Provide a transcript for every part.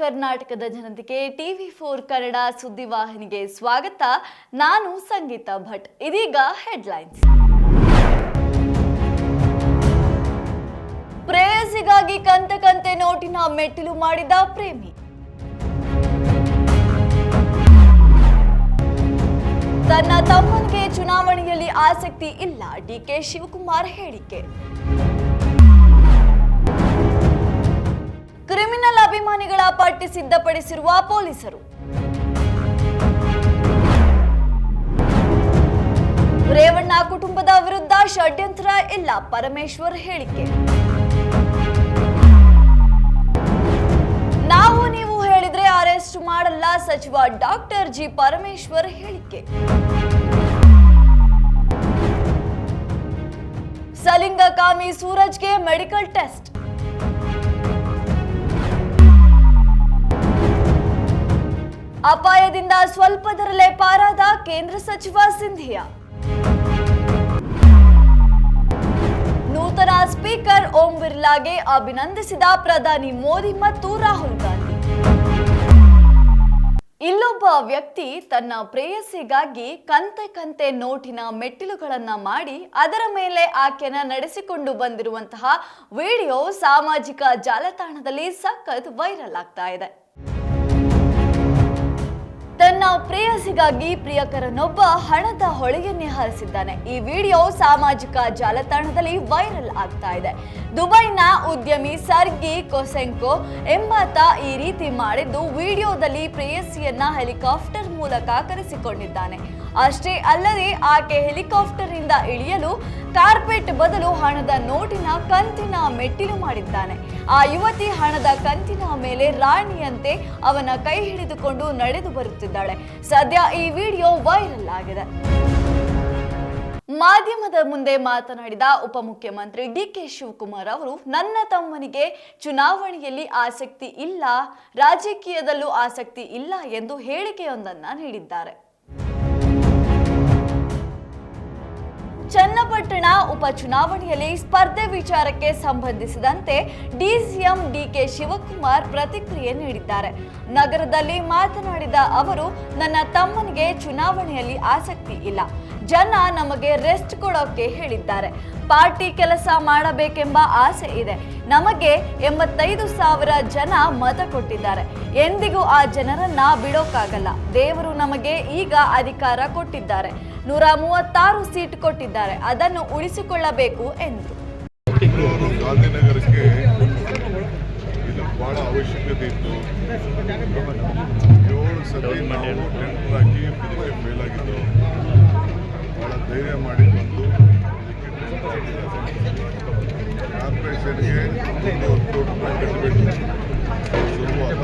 ಕರ್ನಾಟಕದ ಜನತೆಗೆ TV four Kannada ಸುದ್ದಿವಾಹಿನಿಗೆ ಸ್ವಾಗತ. ನಾನು ಸಂಗೀತ ಭಟ್. ಇದೀಗ ಹೆಡ್ಲೈನ್ಸ್. ಪ್ರೇಯಸಿಗಾಗಿ ಕಂತೆ ಕಂತೆ ನೋಟಿನ ಮೆಟ್ಟಿಲು ಮಾಡಿದ ಪ್ರೇಮಿ. ತನ್ನ ತಮ್ಮನಿಗೆ ಚುನಾವಣೆಯಲ್ಲಿ ಆಸಕ್ತಿ ಇಲ್ಲ ಡಿಕೆ ಶಿವಕುಮಾರ್ ಹೇಳಿಕೆ. ಕ್ರಿಮಿನಲ್ ಅಭಿಮಾನಿಗಳ ಪಟ್ಟಿ ಸಿದ್ಧಪಡಿಸಿರುವ ಪೊಲೀಸರು. ರೇವಣ್ಣ ಕುಟುಂಬದ ವಿರುದ್ಧ ಷಡ್ಯಂತ್ರ ಇಲ್ಲ ಪರಮೇಶ್ವರ್ ಹೇಳಿಕೆ. ನಾವು ನೀವು ಹೇಳಿದ್ರೆ ಅರೆಸ್ಟ್ ಮಾಡಲ್ಲ ಸಚಿವ ಡಾಕ್ಟರ್ ಜಿ ಪರಮೇಶ್ವರ್ ಹೇಳಿಕೆ. ಸಲಿಂಗಕಾಮಿ ಸೂರಜ್ಗೆ ಮೆಡಿಕಲ್ ಟೆಸ್ಟ್. ಅಪಾಯದಿಂದ ಸ್ವಲ್ಪದರಲ್ಲೇ ಪಾರಾದ ಕೇಂದ್ರ ಸಚಿವ ಸಿಂಧಿಯಾ. ನೂತನ ಸ್ಪೀಕರ್ ಓಂ ಬಿರ್ಲಾಗೆ ಅಭಿನಂದಿಸಿದ ಪ್ರಧಾನಿ ಮೋದಿ ಮತ್ತು ರಾಹುಲ್ ಗಾಂಧಿ. ಇಲ್ಲೊಬ್ಬ ವ್ಯಕ್ತಿ ತನ್ನ ಪ್ರೇಯಸಿಗಾಗಿ ಕಂತೆ ಕಂತೆ ನೋಟಿನ ಮೆಟ್ಟಿಲುಗಳನ್ನ ಮಾಡಿ ಅದರ ಮೇಲೆ ಆಕೆನ ನಡೆಸಿಕೊಂಡು ಬಂದಿರುವಂತಹ ವಿಡಿಯೋ ಸಾಮಾಜಿಕ ಜಾಲತಾಣದಲ್ಲಿ ಸಖತ್ ವೈರಲ್ ಆಗ್ತಾ ಇದೆ. ತನ್ನ ಪ್ರೇಯಸಿಗಾಗಿ ಪ್ರಿಯಕರನೊಬ್ಬ ಹಣದ ಹೊಳೆಯನ್ನೇ ಹರಿಸಿದ್ದಾನೆ ಈ ವಿಡಿಯೋ ಸಾಮಾಜಿಕ ಜಾಲತಾಣದಲ್ಲಿ ವೈರಲ್ ಆಗ್ತಾ ಇದೆ. ದುಬೈನ ಉದ್ಯಮಿ ಸರ್ಗಿ ಕೊಸೆಂಕೋ ಎಂಬಾತ ಈ ರೀತಿ ಮಾಡಿದ್ದು, ವಿಡಿಯೋದಲ್ಲಿ ಪ್ರೇಯಸಿಯನ್ನ ಹೆಲಿಕಾಪ್ಟರ್ ಮೂಲಕ ಕರೆಸಿಕೊಂಡಿದ್ದಾನೆ. ಅಷ್ಟೇ ಅಲ್ಲದೆ ಆಕೆ ಹೆಲಿಕಾಪ್ಟರ್ನಿಂದ ಇಳಿಯಲು ಕಾರ್ಪೆಟ್ ಬದಲು ಹಣದ ನೋಟಿನ ಕಂತಿನ ಮೆಟ್ಟಿಲು ಮಾಡಿದ್ದಾನೆ. ಆ ಯುವತಿ ಹಣದ ಕಂತಿನ ಮೇಲೆ ರಾಣಿಯಂತೆ ಅವನ ಕೈ ಹಿಡಿದುಕೊಂಡು ನಡೆದು ಬರುತ್ತಿದ್ದಾಳೆ. ಸದ್ಯ ಈ ವಿಡಿಯೋ ವೈರಲ್ ಆಗಿದೆ. ಮಾಧ್ಯಮದ ಮುಂದೆ ಮಾತನಾಡಿದ ಉಪಮುಖ್ಯಮಂತ್ರಿ ಡಿ ಕೆ ಶಿವಕುಮಾರ್ ಅವರು, ನನ್ನ ತಮ್ಮನಿಗೆ ಚುನಾವಣೆಯಲ್ಲಿ ಆಸಕ್ತಿ ಇಲ್ಲ, ರಾಜಕೀಯದಲ್ಲೂ ಆಸಕ್ತಿ ಇಲ್ಲ ಎಂದು ಹೇಳಿಕೆಯೊಂದನ್ನು ನೀಡಿದ್ದಾರೆ. ಚನ್ನಪಟ್ಟಣ ಉಪಚುನಾವಣೆಯಲ್ಲಿ ಸ್ಪರ್ಧೆ ವಿಚಾರಕ್ಕೆ ಸಂಬಂಧಿಸಿದಂತೆ ಡಿಸಿಎಂ ಡಿಕೆ ಶಿವಕುಮಾರ್ ಪ್ರತಿಕ್ರಿಯೆ ನೀಡಿದ್ದಾರೆ. ನಗರದಲ್ಲಿ ಮಾತನಾಡಿದ ಅವರು, ನನ್ನ ತಮ್ಮನಿಗೆ ಚುನಾವಣೆಯಲ್ಲಿ ಆಸಕ್ತಿ ಇಲ್ಲ. ಜನ ನಮಗೆ ರೆಸ್ಟ್ ಕೊಡೋಕೆ ಹೇಳಿದ್ದಾರೆ. ಪಾರ್ಟಿ ಕೆಲಸ ಮಾಡಬೇಕೆಂಬ ಆಸೆ ಇದೆ. ನಮಗೆ ಎಂಬತ್ತೈದು ಸಾವಿರ ಜನ ಮತ ಕೊಟ್ಟಿದ್ದಾರೆ. ಎಂದಿಗೂ ಆ ಜನರನ್ನ ಬಿಡೋಕ್ಕಾಗಲ್ಲ ದೇವರು ನಮಗೆ ಈಗ ಅಧಿಕಾರ ಕೊಟ್ಟಿದ್ದಾರೆ. ನೂರ ಮೂವತ್ತಾರು ಸೀಟ್ ಕೊಟ್ಟಿದ್ದಾರೆ. ಅದನ್ನು ಉಳಿಸಿಕೊಳ್ಳಬೇಕು ಎಂದು ಬಹಳ ಅವಶ್ಯಕತೆ ಇತ್ತು. ಏಳು ನಾವು ಹಾಕಿ ಫೇಲ್ ಆಗಿದ್ದು ಧೈರ್ಯ ಮಾಡಿ ಬಂದು ಕಾರ್ಪೊರೇಷನ್ಗೆ ಒಂದು ಕೋಟಿ ರೂಪಾಯಿ ಕಟ್ಟಬೇಕು ಶುರುವಾದ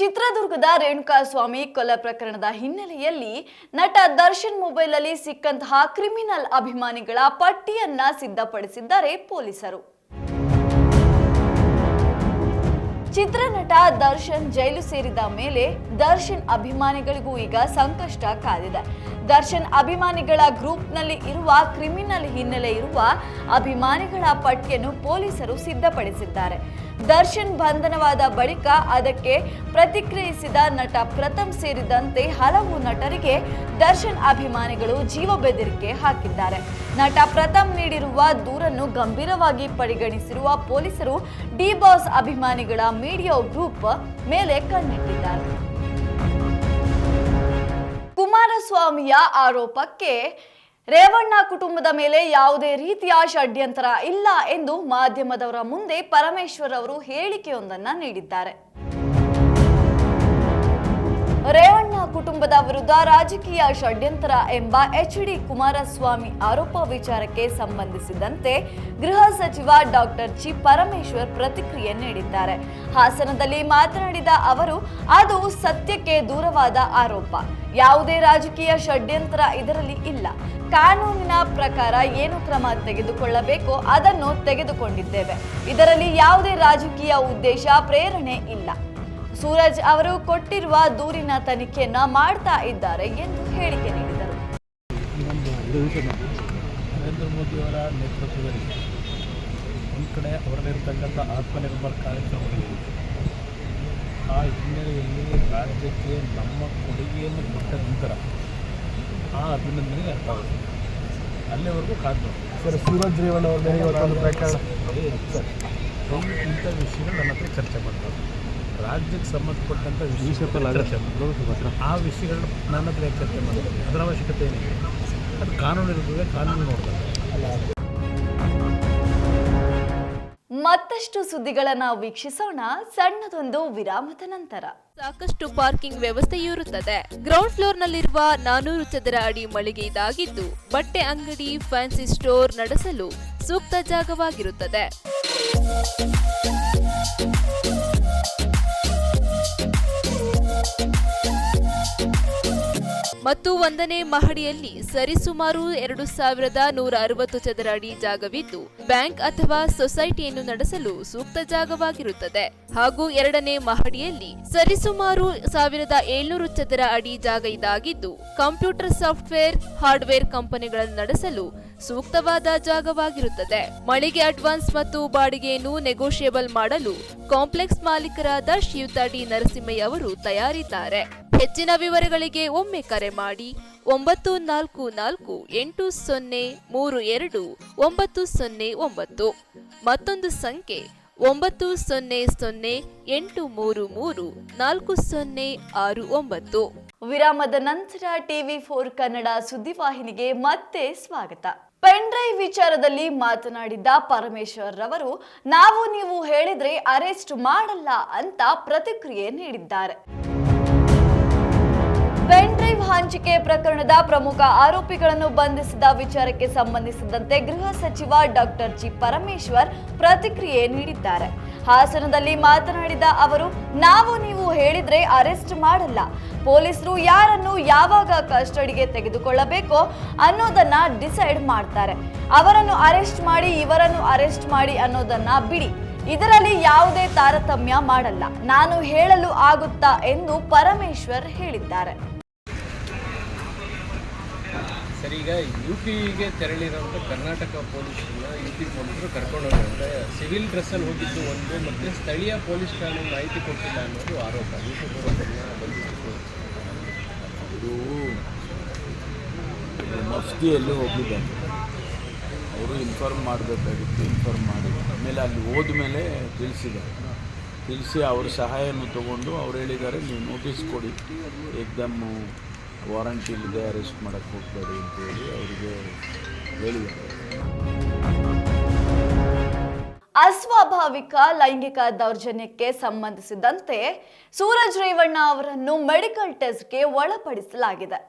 ಚಿತ್ರದುರ್ಗದ ರೇಣುಕಾಸ್ವಾಮಿ ಕೊಲೆ ಪ್ರಕರಣದ ಹಿನ್ನೆಲೆಯಲ್ಲಿ ನಟ ದರ್ಶನ್ ಮೊಬೈಲ್ನಲ್ಲಿ ಸಿಕ್ಕಂತಹ ಕ್ರಿಮಿನಲ್ ಅಭಿಮಾನಿಗಳ ಪಟ್ಟಿಯನ್ನ ಸಿದ್ಧಪಡಿಸಿದ್ದಾರೆ ಪೊಲೀಸರು. ಚಿತ್ರನಟ ದರ್ಶನ್ ಜೈಲು ಸೇರಿದ ಮೇಲೆ ದರ್ಶನ್ ಅಭಿಮಾನಿಗಳಿಗೂ ಈಗ ಸಂಕಷ್ಟ ಕಾದಿದೆ. ದರ್ಶನ್ ಅಭಿಮಾನಿಗಳ ಗ್ರೂಪ್ನಲ್ಲಿ ಇರುವ ಕ್ರಿಮಿನಲ್ ಹಿನ್ನೆಲೆ ಇರುವ ಅಭಿಮಾನಿಗಳ ಪಟ್ಟಿಯನ್ನು ಪೊಲೀಸರು ಸಿದ್ಧಪಡಿಸಿದ್ದಾರೆ. ದರ್ಶನ್ ಬಂಧನವಾದ ಬಳಿಕ ಅದಕ್ಕೆ ಪ್ರತಿಕ್ರಿಯಿಸಿದ ನಟ ಪ್ರಥಮ್ ಸೇರಿದಂತೆ ಹಲವು ನಟರಿಗೆ ದರ್ಶನ್ ಅಭಿಮಾನಿಗಳು ಜೀವ ಬೆದರಿಕೆ ಹಾಕಿದ್ದಾರೆ. ನಟ ಪ್ರಥಮ್ ನೀಡಿರುವ ದೂರನ್ನು ಗಂಭೀರವಾಗಿ ಪರಿಗಣಿಸಿರುವ ಪೊಲೀಸರು ಡಿ ಬಾಸ್ ಅಭಿಮಾನಿಗಳ ಮೀಡಿಯಾ ಗ್ರೂಪ್ ಮೇಲೆ ಕಣ್ಣಿಟ್ಟಿದ್ದಾರೆ. ಕುಮಾರಸ್ವಾಮಿಯ ಆರೋಪಕ್ಕೆ ರೇವಣ್ಣ ಕುಟುಂಬದ ಮೇಲೆ ಯಾವುದೇ ರೀತಿಯ ಷಡ್ಯಂತರ ಇಲ್ಲ ಎಂದು ಮಾಧ್ಯಮದವರ ಮುಂದೆ ಪರಮೇಶ್ವರ್ ಅವರು ಹೇಳಿಕೆಯೊಂದನ್ನು ನೀಡಿದ್ದಾರೆ. ರೇವಣ್ಣ ಕುಟುಂಬದ ವಿರುದ್ಧ ರಾಜಕೀಯ ಷಡ್ಯಂತರ ಎಂಬ ಎಚ್ ಡಿ ಕುಮಾರಸ್ವಾಮಿ ಆರೋಪ ವಿಚಾರಕ್ಕೆ ಸಂಬಂಧಿಸಿದಂತೆ ಗೃಹ ಸಚಿವ ಡಾಕ್ಟರ್ ಜಿ ಪರಮೇಶ್ವರ್ ಪ್ರತಿಕ್ರಿಯೆ ನೀಡಿದ್ದಾರೆ. ಹಾಸನದಲ್ಲಿ ಮಾತನಾಡಿದ ಅವರು, ಅದು ಸತ್ಯಕ್ಕೆ ದೂರವಾದ ಆರೋಪ. ಯಾವುದೇ ರಾಜಕೀಯ ಷಡ್ಯಂತರ ಇದರಲ್ಲಿ ಇಲ್ಲ. ಕಾನೂನಿನ ಪ್ರಕಾರ ಏನು ಕ್ರಮ ತೆಗೆದುಕೊಳ್ಳಬೇಕೋ ಅದನ್ನು ತೆಗೆದುಕೊಂಡಿದ್ದೇವೆ. ಇದರಲ್ಲಿ ಯಾವುದೇ ರಾಜಕೀಯ ಉದ್ದೇಶ, ಪ್ರೇರಣೆ ಇಲ್ಲ. ಸೂರಜ್ ಅವರು ಕೊಟ್ಟಿರುವ ದೂರಿನ ತನಿಖೆಯನ್ನ ಮಾಡ್ತಾ ಇದ್ದಾರೆ ಎಂದು ಹೇಳಿಕೆ ನೀಡಿದರು. ನರೇಂದ್ರ ಮೋದಿಯವರ ನೇತೃತ್ವದಲ್ಲಿ ಒಂದು ಕಡೆ ಅವರಲ್ಲಿರ್ತಕ್ಕಂಥ ಆತ್ಮನಿರ್ಭರ್ ಕಾರ್ಯಕ್ರಮಗಳಿವೆ ಆ ಹಿನ್ನೆಲೆಯಲ್ಲಿ ರಾಜ್ಯಕ್ಕೆ ನಮ್ಮ ಕೊಡುಗೆಯನ್ನು ಕೊಟ್ಟ ನಂತರ ಆ ಅಭಿನಂದನೆಗೆ ಅರ್ಥ ಆಗುತ್ತೆ ಅಲ್ಲಿವರೆಗೂ ಕಾದು ಸರ್ ಸೂರಜ್ ರೇವಣ್ಣ ಅವ್ರ ಮೇಲೆ ಇವತ್ತೊಂದು ಪ್ರಕರಣ. ಸರ್. ಇಂಥ ವಿಷಯಗಳು ನನ್ನ ಹತ್ರ ಚರ್ಚೆ ಮಾಡ್ತಾರೆ. ರಾಜ್ಯಕ್ಕೆ ಸಂಬಂಧಪಟ್ಟಂಥ ವಿಷಯ ಆ ವಿಷಯಗಳನ್ನ ನನ್ನ ಹತ್ರ ಯಾಕೆ ಚರ್ಚೆ ಮಾಡ್ತಾರೆ. ಅದರ ಅವಶ್ಯಕತೆ ಏನಿದೆ? ಅದು ಕಾನೂನು ಇರ್ತದೆ ಕಾನೂನು ನೋಡ್ತಾರೆ. ಮತ್ತಷ್ಟು ಸುದ್ದಿಗಳನ್ನ ವೀಕ್ಷಿಸೋಣ ಸಣ್ಣದೊಂದು ವಿರಾಮದ ನಂತರ. ಸಾಕಷ್ಟು ಪಾರ್ಕಿಂಗ್ ವ್ಯವಸ್ಥೆಯೂ ಇರುತ್ತದೆ. ಗ್ರೌಂಡ್ ಫ್ಲೋರ್ನಲ್ಲಿರುವ ನಾನೂರು ಚದರ ಅಡಿ ಮಳಿಗೆ ಇದಾಗಿದ್ದು ಬಟ್ಟೆ ಅಂಗಡಿ ಫ್ಯಾನ್ಸಿ ಸ್ಟೋರ್ ನಡೆಸಲು ಸೂಕ್ತ ಜಾಗವಾಗಿರುತ್ತದೆ. ಮತ್ತು ಒಂದನೇ ಮಹಡಿಯಲ್ಲಿ ಸರಿಸುಮಾರು ಎರಡು ಸಾವಿರದ ನೂರ ಅರವತ್ತು ಚದರ ಅಡಿ ಜಾಗವಿದ್ದು, ಬ್ಯಾಂಕ್ ಅಥವಾ ಸೊಸೈಟಿಯನ್ನು ನಡೆಸಲು ಸೂಕ್ತ ಜಾಗವಾಗಿರುತ್ತದೆ. ಹಾಗೂ ಎರಡನೇ ಮಹಡಿಯಲ್ಲಿ ಸರಿಸುಮಾರು ಸಾವಿರದ ಏಳ್ನೂರು ಚದರ ಅಡಿ ಜಾಗ ಇದಾಗಿದ್ದು, ಕಂಪ್ಯೂಟರ್ ಸಾಫ್ಟ್ವೇರ್, ಹಾರ್ಡ್ವೇರ್ ಕಂಪನಿಗಳನ್ನು ನಡೆಸಲು ಸೂಕ್ತವಾದ ಜಾಗವಾಗಿರುತ್ತದೆ. ಮಳಿಗೆ ಅಡ್ವಾನ್ಸ್ ಮತ್ತು ಬಾಡಿಗೆಯನ್ನು ನೆಗೋಷಿಯೇಬಲ್ ಮಾಡಲು ಕಾಂಪ್ಲೆಕ್ಸ್ ಮಾಲೀಕರಾದ ಶ್ರೀಯುತ ಡಿ ನರಸಿಂಹಯ್ಯ ಅವರು ತಯಾರಿದ್ದಾರೆ. ಹೆಚ್ಚಿನ ವಿವರಗಳಿಗೆ ಒಮ್ಮೆ ಕರೆ ಮಾಡಿ ಒಂಬತ್ತು ನಾಲ್ಕು ನಾಲ್ಕು ಎಂಟು ಸೊನ್ನೆ ಮೂರು ಎರಡು ಒಂಬತ್ತು ಸೊನ್ನೆ ಒಂಬತ್ತು. ಮತ್ತೊಂದು ಸಂಖ್ಯೆ ಒಂಬತ್ತು ಸೊನ್ನೆ ಸೊನ್ನೆ ಎಂಟು ಮೂರು ಮೂರು ನಾಲ್ಕು ಸೊನ್ನೆ ಆರು ಒಂಬತ್ತು. ವಿರಾಮದ ನಂತರ ಟಿವಿ ಫೋರ್ ಕನ್ನಡ ಸುದ್ದಿವಾಹಿನಿಗೆ ಮತ್ತೆ ಸ್ವಾಗತ. ಪೆನ್ ಡ್ರೈವ್ ವಿಚಾರದಲ್ಲಿ ಮಾತನಾಡಿದ್ದ ಪರಮೇಶ್ವರ್ ರವರು, ನಾವು ನೀವು ಹೇಳಿದ್ರೆ ಅರೆಸ್ಟ್ ಮಾಡಲ್ಲ ಅಂತ ಪ್ರತಿಕ್ರಿಯೆ ನೀಡಿದ್ದಾರೆ. ಪೆನ್ಡ್ರೈವ್ ಹಂಚಿಕೆ ಪ್ರಕರಣದ ಪ್ರಮುಖ ಆರೋಪಿಗಳನ್ನು ಬಂಧಿಸಿದ ವಿಚಾರಕ್ಕೆ ಸಂಬಂಧಿಸಿದಂತೆ ಗೃಹ ಸಚಿವ ಡಾಕ್ಟರ್ ಜಿ. ಪರಮೇಶ್ವರ್ ಪ್ರತಿಕ್ರಿಯೆ ನೀಡಿದ್ದಾರೆ. ಹಾಸನದಲ್ಲಿ ಮಾತನಾಡಿದ ಅವರು, ನಾವು ನೀವು ಹೇಳಿದ್ರೆ ಅರೆಸ್ಟ್ ಮಾಡಲ್ಲ. ಪೊಲೀಸರು ಯಾರನ್ನು ಯಾವಾಗ ಕಸ್ಟಡಿಗೆ ತೆಗೆದುಕೊಳ್ಳಬೇಕೋ ಅನ್ನೋದನ್ನ ಡಿಸೈಡ್ ಮಾಡ್ತಾರೆ. ಅವರನ್ನು ಅರೆಸ್ಟ್ ಮಾಡಿ, ಇವರನ್ನು ಅರೆಸ್ಟ್ ಮಾಡಿ ಅನ್ನೋದನ್ನ ಬಿಡಿ. ಇದರಲ್ಲಿ ಯಾವುದೇ ತಾರತಮ್ಯ ಮಾಡಲ್ಲ. ನಾನು ಹೇಳಲು ಆಗುತ್ತಾ ಎಂದು ಪರಮೇಶ್ವರ್ ಹೇಳಿದ್ದಾರೆ. ಸರ್, ಈಗ ಯು ಪಿಗೆ ತೆರಳಿರೋಂಥ ಕರ್ನಾಟಕ ಪೊಲೀಸರನ್ನ ಯು ಪಿ ಪೊಲೀಸರು ಕರ್ಕೊಂಡು ಹೋಗಿದ್ದಾರೆ ಸಿವಿಲ್ ಡ್ರೆಸ್ಸಲ್ಲಿ ಹೋಗಿದ್ದು ಒಂದು, ಮತ್ತು ಸ್ಥಳೀಯ ಪೊಲೀಸ್ ಠಾಣೆ ಮಾಹಿತಿ ಕೊಟ್ಟಿಲ್ಲ ಅನ್ನೋದು ಆರೋಪ. ಯು ಪಿ ಪೊಲೀಸರನ್ನ ಇದು ಮಫ್ತಿಯಲ್ಲಿ ಹೋಗಿದ್ದಾರೆ ಅವರು ಇನ್ಫಾರ್ಮ್ ಮಾಡಬೇಕಾಗಿತ್ತು ಇನ್ಫಾರ್ಮ್ ಮಾಡಿ. ಆಮೇಲೆ ಅಲ್ಲಿ ಹೋದ್ಮೇಲೆ ತಿಳಿಸಿದ್ದಾರೆ. ತಿಳಿಸಿ ಅವ್ರ ಸಹಾಯವನ್ನು ತಗೊಂಡು ಅವ್ರು ಹೇಳಿದ್ದಾರೆ, ನೀವು ನೋಟಿಸ್ ಕೊಡಿ. ಏಕ್ದಮ್ ವಾರಂಟಿ ಇಲ್ಲದೆ ಅರೆಸ್ಟ್ ಮಾಡೋಕ್ಕೆ ಹೋಗ್ಬೇಡಿ ಅಂತೇಳಿ ಅವರಿಗೆ ಹೇಳಿದ್ದಾರೆ. ಅಸ್ವಾಭಾವಿಕ ಲೈಂಗಿಕ ದೌರ್ಜನ್ಯಕ್ಕೆ ಸಂಬಂಧಿಸಿದಂತೆ ಸೂರಜ್ ರೇವಣ್ಣ ಅವರನ್ನು ಮೆಡಿಕಲ್ ಟೆಸ್ಟ್ಗೆ ಒಳಪಡಿಸಲಾಗಿದೆ.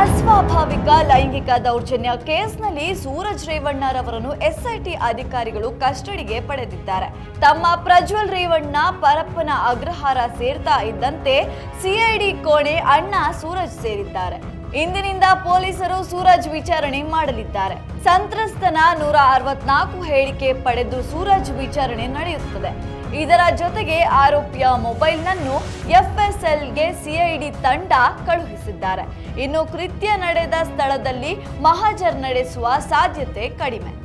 ಅಸ್ವಾಭಾವಿಕ ಲೈಂಗಿಕ ದೌರ್ಜನ್ಯ ಕೇಸ್ನಲ್ಲಿ ಸೂರಜ್ ರೇವಣ್ಣರವರನ್ನು ಎಸ್ಐಟಿ ಅಧಿಕಾರಿಗಳು ಕಸ್ಟಡಿಗೆ ಪಡೆದಿದ್ದಾರೆ. ತಮ್ಮ ಪ್ರಜ್ವಲ್ ರೇವಣ್ಣ ಪರಪ್ಪನ ಅಗ್ರಹಾರ ಸೇರ್ತಾ ಇದ್ದಂತೆ ಸಿಐಡಿ ಕೋಣೆ ಅಣ್ಣ ಸೂರಜ್ ಸೇರಿದ್ದಾರೆ. ಇಂದಿನಿಂದ ಪೊಲೀಸರು ಸೂರಜ್ ವಿಚಾರಣೆ ಮಾಡಲಿದ್ದಾರೆ. ಸಂತ್ರಸ್ತನ ನೂರ ಅರವತ್ನಾಲ್ಕು ಹೇಳಿಕೆ ಪಡೆದು ಸೂರಜ್ ವಿಚಾರಣೆ ನಡೆಯುತ್ತದೆ. ಇದರ ಜೊತೆಗೆ ಆರೋಪಿಯ ಮೊಬೈಲ್ನನ್ನು ಎಫ್ಎಸ್ಎಲ್ಗೆ ಸಿಐಡಿ ತಂಡ ಕಳುಹಿಸಿದ್ದಾರೆ. ಇನ್ನು ಕೃತ್ಯ ನಡೆದ ಸ್ಥಳದಲ್ಲಿ ಮಹಾಜರ್ ನಡೆಸುವ ಸಾಧ್ಯತೆ ಕಡಿಮೆ.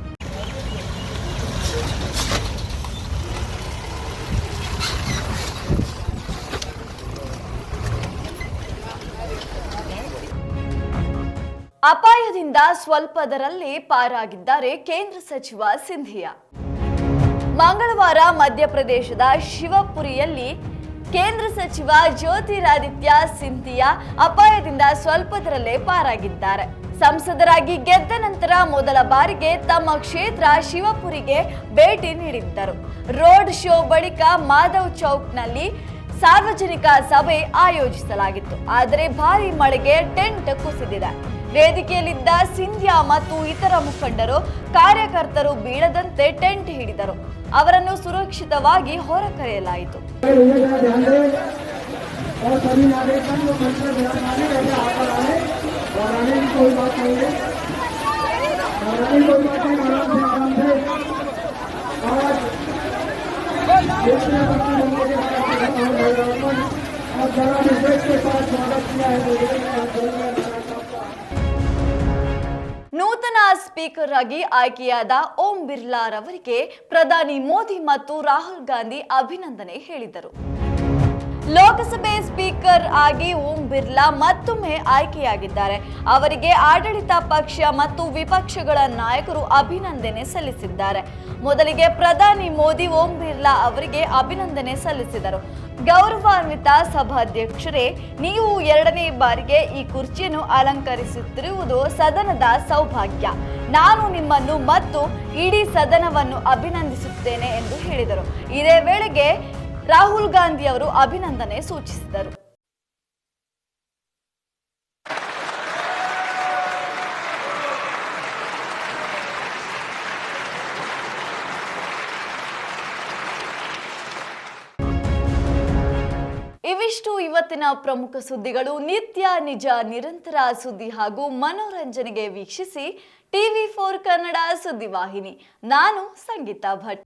ಅಪಾಯದಿಂದ ಸ್ವಲ್ಪದರಲ್ಲಿ ಪಾರಾಗಿದ್ದಾರೆ ಕೇಂದ್ರ ಸಚಿವ ಸಿಂಧಿಯಾ. ಮಂಗಳವಾರ ಮಧ್ಯಪ್ರದೇಶದ ಶಿವಪುರಿಯಲ್ಲಿ ಕೇಂದ್ರ ಸಚಿವ ಜ್ಯೋತಿರಾದಿತ್ಯ ಸಿಂಧಿಯಾ ಅಪಾಯದಿಂದ ಸ್ವಲ್ಪದರಲ್ಲೇ ಪಾರಾಗಿದ್ದಾರೆ. ಸಂಸದರಾಗಿ ಗೆದ್ದ ನಂತರ ಮೊದಲ ಬಾರಿಗೆ ತಮ್ಮ ಕ್ಷೇತ್ರ ಶಿವಪುರಿಗೆ ಭೇಟಿ ನೀಡಿದ್ದರು. ರೋಡ್ ಶೋ ಬಳಿಕ ಮಾಧವ್ ಚೌಕ್ನಲ್ಲಿ ಸಾರ್ವಜನಿಕ ಸಭೆ ಆಯೋಜಿಸಲಾಗಿತ್ತು. ಆದರೆ ಭಾರಿ ಮಳೆಗೆ ಟೆಂಟ್ ಕುಸಿದಿದೆ. ವೇದಿಕೆಯಲ್ಲಿದ್ದ ಸಿಂಧ್ಯಾ ಮತ್ತು ಇತರ ಮುಖಂಡರು, ಕಾರ್ಯಕರ್ತರು ಬೀಳದಂತೆ ಟೆಂಟ್ ಹಿಡಿದರು. ಅವರನ್ನು ಸುರಕ್ಷಿತವಾಗಿ ಹೊರಕರೆಯಲಾಯಿತು. और ನೂತನ ಸ್ಪೀಕರ್ ಆಗಿ ಆಯ್ಕೆಯಾದ ಓಂ ಬಿರ್ಲಾರವರಿಗೆ ಪ್ರಧಾನಿ ಮೋದಿ ಮತ್ತು ರಾಹುಲ್ ಗಾಂಧಿ ಅಭಿನಂದನೆ ಹೇಳಿದರು. ಲೋಕಸಭೆ ಸ್ಪೀಕರ್ ಆಗಿ ಓಂ ಬಿರ್ಲಾ ಮತ್ತೊಮ್ಮೆ ಆಯ್ಕೆಯಾಗಿದ್ದಾರೆ. ಅವರಿಗೆ ಆಡಳಿತ ಪಕ್ಷ ಮತ್ತು ವಿಪಕ್ಷಗಳ ನಾಯಕರು ಅಭಿನಂದನೆ ಸಲ್ಲಿಸಿದ್ದಾರೆ. ಮೊದಲಿಗೆ ಪ್ರಧಾನಿ ಮೋದಿ ಓಂ ಬಿರ್ಲಾ ಅವರಿಗೆ ಅಭಿನಂದನೆ ಸಲ್ಲಿಸಿದರು. ಗೌರವಾನ್ವಿತ ಸಭಾಧ್ಯಕ್ಷರೇ, ನೀವು ಎರಡನೇ ಬಾರಿಗೆ ಈ ಕುರ್ಚಿಯನ್ನು ಅಲಂಕರಿಸುತ್ತಿರುವುದು ಸದನದ ಸೌಭಾಗ್ಯ. ನಾನು ನಿಮ್ಮನ್ನು ಮತ್ತು ಇಡೀ ಸದನವನ್ನು ಅಭಿನಂದಿಸುತ್ತೇನೆ ಎಂದು ಹೇಳಿದರು. ಇದೇ ವೇಳೆಗೆ ರಾಹುಲ್ ಗಾಂಧಿ ಅವರು ಅಭಿನಂದನೆ ಸೂಚಿಸಿದರು. ಇವಿಷ್ಟು ಇವತ್ತಿನ ಪ್ರಮುಖ ಸುದ್ದಿಗಳು. ನಿತ್ಯ, ನಿಜ, ನಿರಂತರ ಸುದ್ದಿ ಹಾಗೂ ಮನೋರಂಜನೆಗೆ ವೀಕ್ಷಿಸಿ ಟಿವಿ ಫೋರ್ ಕನ್ನಡ ಸುದ್ದಿವಾಹಿನಿ. ನಾನು ಸಂಗೀತಾ ಭಟ್.